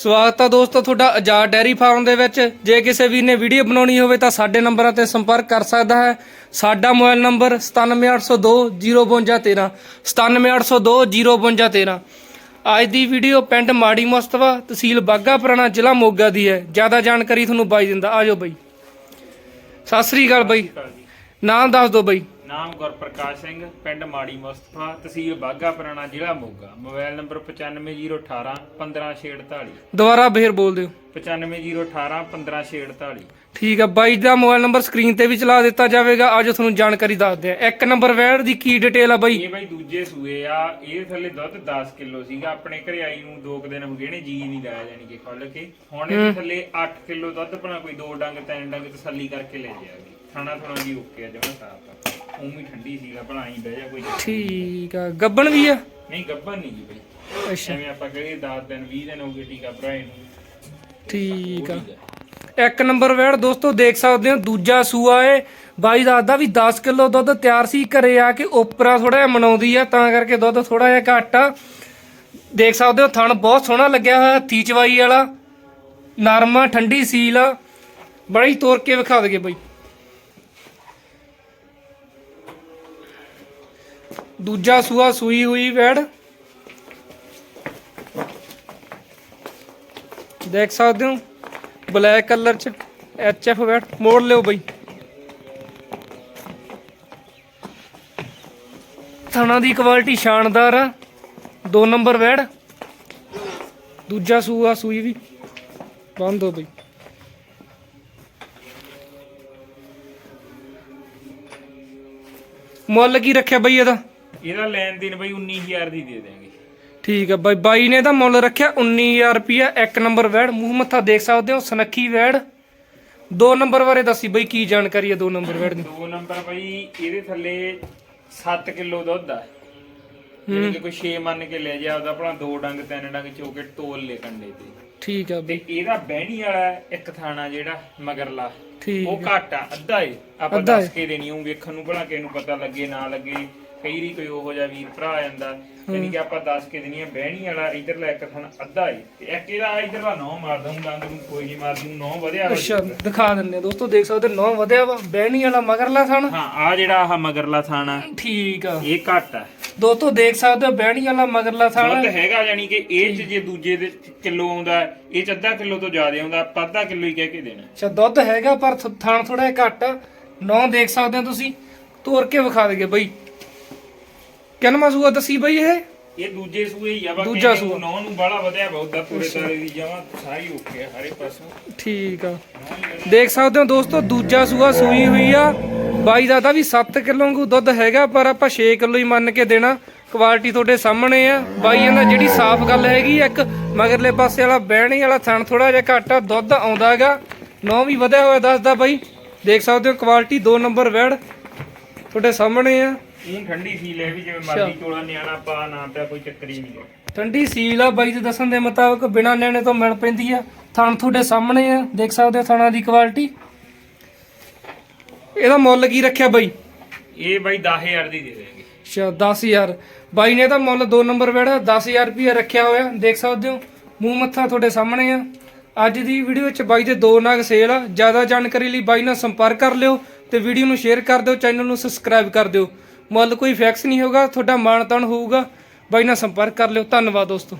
ਸਵਾਗਤ ਆ ਦੋਸਤੋ ਤੁਹਾਡਾ ਆਜ਼ਾਦ ਡੈਰੀ ਫਾਰਮ ਦੇ ਵਿੱਚ। ਜੇ ਕਿਸੇ ਵੀਰ ਨੇ ਵੀਡੀਓ ਬਣਾਉਣੀ ਹੋਵੇ ਤਾਂ ਸਾਡੇ ਨੰਬਰਾਂ ਤੇ ਸੰਪਰਕ ਕਰ ਸਕਦਾ ਹੈ। ਸਾਡਾ ਮੋਬਾਈਲ ਨੰਬਰ 9780205213 9780205213 ਅੱਜ ਦੀ ਵੀਡੀਓ ਪਿੰਡ ਮਾੜੀ ਮੁਸਤਫਾ ਤਹਿਸੀਲ ਬਾਗਾ ਪੁਰਾਣਾ ਜ਼ਿਲ੍ਹਾ ਮੋਗਾ ਦੀ ਹੈ। ਜ਼ਿਆਦਾ ਜਾਣਕਾਰੀ ਤੁਹਾਨੂੰ ਬਾਈ ਦਿੰਦਾ। ਆਜੋ ਬਾਈ। ਸਤਿ ਸ੍ਰੀ ਅਕਾਲ ਬਾਈ। ਨਾਮ ਦੱਸ ਦਿਓ ਬਾਈ। ਨਾਮ ਗੁਰਪ੍ਰਕਾਸ਼ ਸਿੰਘ ਪਿੰਡ ਮਾੜੀ ਮੁਸਤਫਾ ਤਹਿਸੀਲ ਬਾਗਾ ਪੁਰਾਣਾ ਜ਼ਿਲ੍ਹਾ ਮੋਗਾ। ਮੋਬਾਈਲ ਨੰਬਰ 95018 15648 ਦੁਬਾਰਾ ਫੇਰ ਬੋਲ ਦਿਓ। 95018 15648 ਠੀਕ ਆ ਬਾਈ ਦਾ ਮੋਬਾਈਲ ਨੰਬਰ ਸਕਰੀਨ ਤੇ ਵੀ ਚਲਾ ਦਿੱਤਾ ਜਾਵੇਗਾ। ਆਜੋ ਤੁਹਾਨੂੰ ਜਾਣਕਾਰੀ ਦੱਸਦੇ ਆ ਇੱਕ ਨੰਬਰ ਵੈੜ ਦੀ ਕੀ ਡਿਟੇਲ ਆ ਬਾਈ? ਇਹ ਬਾਈ ਦੂਜੇ ਸੂਏ ਆ। ਇਹ ਥੱਲੇ ਦੁੱਧ 10 ਕਿਲੋ ਸੀਗਾ। ਆਪਣੇ ਘਰੇ ਆਈ ਨੂੰ 2 ਦਿਨ ਹੋ ਗਏ ਨੇ ਜੀ ਨਹੀਂ ਲਾਇਆ ਜਾਨੀ ਕਿ ਖੁੱਲ ਕੇ। ਹੁਣ ਇਹ ਥੱਲੇ 8 ਕਿਲੋ ਦੁੱਧ ਬਣਾ ਕੋਈ ਦੋ ਡੰਗ ਤਿੰਨ ਡੰਗ ਤਸੱਲੀ ਕਰਕੇ ਲੈ ਜਾਏਗੀ ਖਾਣਾ ਥੋੜਾ ਜੀ ਓਕੇ ਆ ਜਮਾ ਸਾਫ਼ ਆ। ਉਵੇਂ ਠੰਡੀ ਸੀਗਾ ਭਲਾ ਹੀ ਬਹਿ ਜਾ ਕੋਈ ਠੀਕ ਆ ਗੱਬਣ ਵੀ ਆ? ਨਹੀਂ ਗੱਭਣ ਨਹੀਂ ਜੀ ਬਾਈ। ਅੱਛਾ। ਐਵੇਂ ਆਪਾਂ ਕਹੀਏ 10 ਦਿਨ 20 ਦਿਨ ਹੋ ਗਏ ਟੀਕਾ ਭਰਾਏ ਨੂੰ ਠੀਕ ਆ। ਇੱਕ ਨੰਬਰ ਵੈੜ ਦੋਸਤੋ ਦੇਖ ਸਕਦੇ ਹੋ ਦੂਜਾ ਸੂਆ ਏ। ਬਾਈ ਦੱਸਦਾ ਵੀ 10 ਕਿਲੋ ਦੁੱਧ ਤਿਆਰ ਸੀ ਘਰੇ ਆ ਕੇ ਉਪਰਾ ਥੋੜਾ ਜਿਹਾ ਮਨਾਉਂਦੀ ਆ ਤਾਂ ਕਰਕੇ ਦੁੱਧ ਥੋੜਾ ਜਿਹਾ ਘੱਟ ਆ। ਦੇਖ ਸਕਦੇ ਹੋ ਥਣ ਬਹੁਤ ਸੋਹਣਾ ਲੱਗਿਆ ਹੋਇਆ ਹੱਥੀ ਚਵਾਈ ਵਾਲਾ। ਨਰਮਾ ਠੰਡੀ ਸੀਲ ਆ। ਬੜੀ ਤੋਰ ਕੇ ਵਿਖਾ ਦਗੇ ਬਾਈ। ਦੂਜਾ ਸੂਆ ਸੂਈ ਹੋਈ ਵੈੜ। ਦੇਖ ਸਕਦੇ ਹੋ ਬਲੈਕ ਕਲਰ ਚ ਐਚ ਐਫ ਵੈਟ ਮੋੜ ਲਿਓ ਬਈ। ਥਣਾ ਦੀ ਕੁਆਲਿਟੀ ਸ਼ਾਨਦਾਰ ਆ। ਦੋ ਨੰਬਰ ਵੈੜ। ਦੂਜਾ ਸੂਆ ਸੂਈ ਵੀ। ਬੰਦ ਹੋ ਬਈ। ਮੁੱਲ ਕੀ ਰੱਖਿਆ ਬਈ ਇਹਦਾ? ਇਹਦਾ ਲੈਣ ਦੇਣ ਬਈ 19000 ਦੀ ਦੇ ਦੇਾਂਗੇ ਠੀਕ ਆ ਬਾਈ ਬਾਈ ਨੇ ਤਾਂ ਮੁੱਲ ਰੱਖਿਆ 19000 ਰੁਪਿਆ ਇੱਕ ਨੰਬਰ ਵੈੜ ਮੂੰਹ ਮੱਥਾ ਦੇਖ ਸਕਦੇ ਹੋ ਸਨੱਖੀ ਵੈੜ। ਦੋ ਨੰਬਰ ਬਾਰੇ ਦੱਸੀ ਬਈ ਕੀ ਜਾਣਕਾਰੀ ਹੈ ਦੋ ਨੰਬਰ ਵੈੜ ਦੀ? ਦੋ ਨੰਬਰ ਬਈ ਇਹਦੇ ਥੱਲੇ 7 ਕਿਲੋ ਦੁੱਧ ਆ। ਜਿਹੜੀ ਕਿ ਕੋਈ 6 ਮੰਨ ਕੇ ਲੈ ਜਾ ਉਹਦਾ ਆਪਣਾ ਦੋ ਡੰਗ ਤਿੰਨ ਡੰਗ ਚੋਕੇ ਟੋਲ ਲੈ ਕੰਡੇ ਤੇ। ਠੀਕ ਆ ਤੇ ਬਈ। ਇਹਦਾ ਬਹਿਣੀ ਵਾਲਾ ਇੱਕ ਥਾਣਾ ਜਿਹੜਾ ਮਗਰਲਾ। ਠੀਕ ਉਹ ਘੱਟ ਆ ਅੱਧਾ ਏ। ਆਪਾਂ ਅੱਧਾ ਏ। ਦੱਸ ਕੇ ਦੇਣੀ ਉਹ ਵੇਖਣ ਨੂੰ ਭਲਾ ਕਿਸੇ ਨੂੰ ਪਤਾ ਲੱਗੇ ਨਾ ਲੱਗੇ। ਕਈ ਰੀ ਕੋਈ ਉਹੋ ਜਿਹਾ ਵੀਰ ਭਰਾ ਆ ਜਾਂਦਾ ਯਾਨੀ ਕਿ ਆਪਾਂ ਦੱਸ ਕੇ ਦੇਣੀ ਆ ਬਹਿਣੀ ਵਾਲਾ ਇਧਰਲਾ ਇੱਕ ਥਾਣਾ ਅੱਧਾ ਏ। ਤੇ ਇੱਕ ਇਹਦਾ ਇਧਰਲਾ ਨੌ ਮਾਰ ਦੂੰ ਡੰਗ ਨੂੰ ਕੋਈ ਨਹੀਂ ਮਾਰ ਦੂੰ ਨੌ ਵਧਿਆ ਅੱਛਾ ਦਿਖਾ ਦਿੰਨੇ ਆ ਦੋਸਤੋ ਦੇਖ ਸਕਦੇ ਨੌ ਵਧਿਆ ਵਾ ਬਹਿਣੀ ਵਾਲਾ ਮਗਰਲਾ ਸਣ ਹਾਂ ਆ ਜਿਹੜਾ ਆਹ ਮਗਰਲਾ ਥਾਣਾ। ਠੀਕ ਆ। ਇਹ ਘੱਟ ਆ। ਦੋਸਤੋ ਦੇਖ ਸਕਦੇ ਹੋ ਬਹਿਣੀ ਵਾਲਾ ਮਗਰਲਾ ਦੁੱਧ ਸਣ ਹੈਗਾ ਯਾਨੀ ਕਿ ਇਹ ਚ ਜੇ ਦੂਜੇ ਦੇ ਕਿਲੋ ਆਉਂਦਾ ਇਹ ਚ ਅੱਧਾ ਕਿਲੋ ਤੋਂ ਜ਼ਿਆਦਾ ਆਉਂਦਾ ਆਪਾਂ ਅੱਧਾ ਕਿਲੋ ਹੀ ਕਹਿ ਕੇ ਦੇਣਾ। ਅੱਛਾ ਦੁੱਧ ਹੈਗਾ ਪਰ ਥ- ਥਣ ਥੋੜਾ ਜਿਹਾ ਘੱਟ। ਆ ਨੌ ਦੇਖ ਸਕਦੇ ਹੋ ਤੁਸੀਂ। ਤੋੜ ਕੇ ਵਿਖਾ ਦੇਗੇ ਬਈ। ਕਿੰਨਾ ਸੂਆ ਦੱਸੀ ਬਈ ਇਹ? ਇਹ ਦੂਜੇ ਸੂਏ ਹੀ ਆ ਬਾਕੀ ਦੂਜਾ ਸੂਆ। ਨੌ ਨੂੰ ਬਾਲਾ ਵਧਿਆ ਬਹੁਤਾ ਪੂਰੇ ਤਾਰੇ ਦੀ ਜਮਾ ਸਾਰੀ ਓਕੇ ਆ ਹਰੇ ਪਾਸੋਂ। ਠੀਕ ਆ। ਦੇਖ ਸਕਦੇ ਹੋ ਦੋਸਤੋ ਦੂਜਾ ਸੂਆ ਸੂਈ ਹੋਈ ਆ। ਬਾਈ ਦਾ ਤਾਂ ਵੀ 7 ਕਿਲੋ ਵਾਂਗੂ ਦੁੱਧ ਹੈਗਾ ਪਰ ਆਪਾਂ 6 ਕਿਲੋ ਹੀ ਮੰਨ ਕੇ ਦੇਣਾ। ਕੁਆਲਿਟੀ ਤੁਹਾਡੇ ਸਾਹਮਣੇ ਆ। ਬਾਈਆਂ ਦਾ ਜਿਹੜੀ ਸਾਫ਼ ਗੱਲ ਹੈਗੀ ਇੱਕ ਮਗਰਲੇ ਪਾਸੇ ਵਾਲਾ ਬਹਿਣੀ ਵਾਲਾ ਥਣ ਥੋੜਾ ਜਿਹਾ ਘੱਟ ਆ ਦੁੱਧ ਆਉਂਦਾਗਾ। ਨੌ ਵੀ ਵਧਿਆ ਹੋਇਆ ਦੱਸਦਾ ਬਾਈ। ਦੇਖ ਸਕਦੇ ਹੋ ਕੁਆਲਿਟੀ 2 ਨੰਬਰ ਵੈੜ ਤੁਹਾਡੇ ਸਾਹਮਣੇ ਆ। ਇਹ ਠੰਡੀ ਸੀ ਲੈ ਵੀ ਜਿਵੇਂ ਮਰਜ਼ੀ ਚੋਲਾ ਨਿਆਣਾ ਪਾ ਨਾ ਪਿਆ ਕੋਈ ਚੱਕਰ ਹੀ ਨਹੀਂ ਠੰਡੀ ਸੀਲ ਆ ਬਾਈ ਦੇ ਦੱਸਣ ਦੇ ਮੁਤਾਬਕ ਬਿਨਾਂ ਨਿਆਣੇ ਤੋਂ ਮਿਲ ਪੈਂਦੀ ਆ। ਥਣ ਤੁਹਾਡੇ ਸਾਹਮਣੇ ਆ ਦੇਖ ਸਕਦੇ ਹੋ ਥਣਾਂ ਦੀ ਕੁਆਲਿਟੀ ਇਹਦਾ ਮੁੱਲ ਕੀ ਰੱਖਿਆ ਬਾਈ? ਇਹ ਬਾਈ 10000 ਦੀ ਦੇ ਦੇਣਗੇ। ਅੱਛਾ 10000 ਬਾਈ ਨੇ ਤਾਂ ਮੁੱਲ 2 ਨੰਬਰ ਵੇੜਾ 10000 ਰੁਪਏ ਰੱਖਿਆ ਹੋਇਆ। ਦੇਖ ਸਕਦੇ ਹੋ ਮੂੰਹ ਮੱਥਾ ਤੁਹਾਡੇ ਸਾਹਮਣੇ ਆ। ਅੱਜ ਦੀ ਵੀਡੀਓ ਵਿੱਚ ਬਾਈ ਦੇ ਦੋ ਨਗ ਸੇਲ ਆ। ਜ਼ਿਆਦਾ ਜਾਣਕਾਰੀ ਲਈ ਬਾਈ ਨਾਲ ਸੰਪਰਕ ਕਰ ਲਿਓ ਤੇ ਵੀਡੀਓ ਨੂੰ ਸ਼ੇਅਰ ਕਰ ਦਿਓ ਚੈਨਲ ਨੂੰ ਸਬਸਕ੍ਰਾਈਬ ਕਰ ਦਿਓ। ਮੁੱਲ ਕੋਈ ਫਿਕਸ ਨਹੀਂ ਹੋਗਾ ਤੁਹਾਡਾ ਮਾਣ ਤਾਣ ਹੋਊਗਾ। ਬਾਈ ਨਾਲ ਸੰਪਰਕ ਕਰ ਲਿਓ। ਧੰਨਵਾਦ ਦੋਸਤੋ।